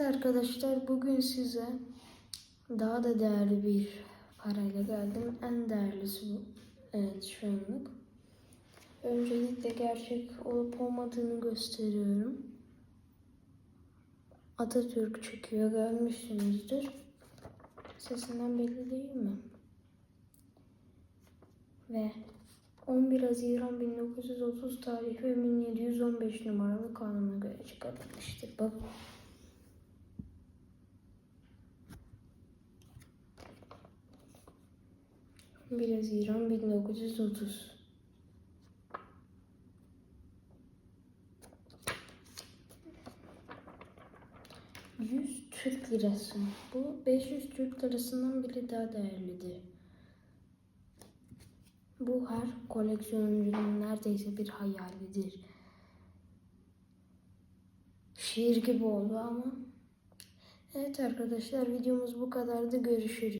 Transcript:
Evet arkadaşlar bugün size daha da değerli bir parayla geldim. En değerlisi bu. Evet şu anlık. Öncelikle gerçek olup olmadığını gösteriyorum. Atatürk çekiyor görmüşsünüzdür. Sesinden belli değil mi? Ve 11 Haziran 1930 tarihi ve 1715 numaralı kanuna göre çıkarılmıştır. Bakın. Bir Haziran 1930. Yüz Türk lirası. Bu 500 Türk lirasından bile daha değerlidir. Bu her koleksiyoncunun neredeyse bir hayalidir. Şiir gibi oldu ama. Evet arkadaşlar videomuz bu kadardı. Görüşürüz.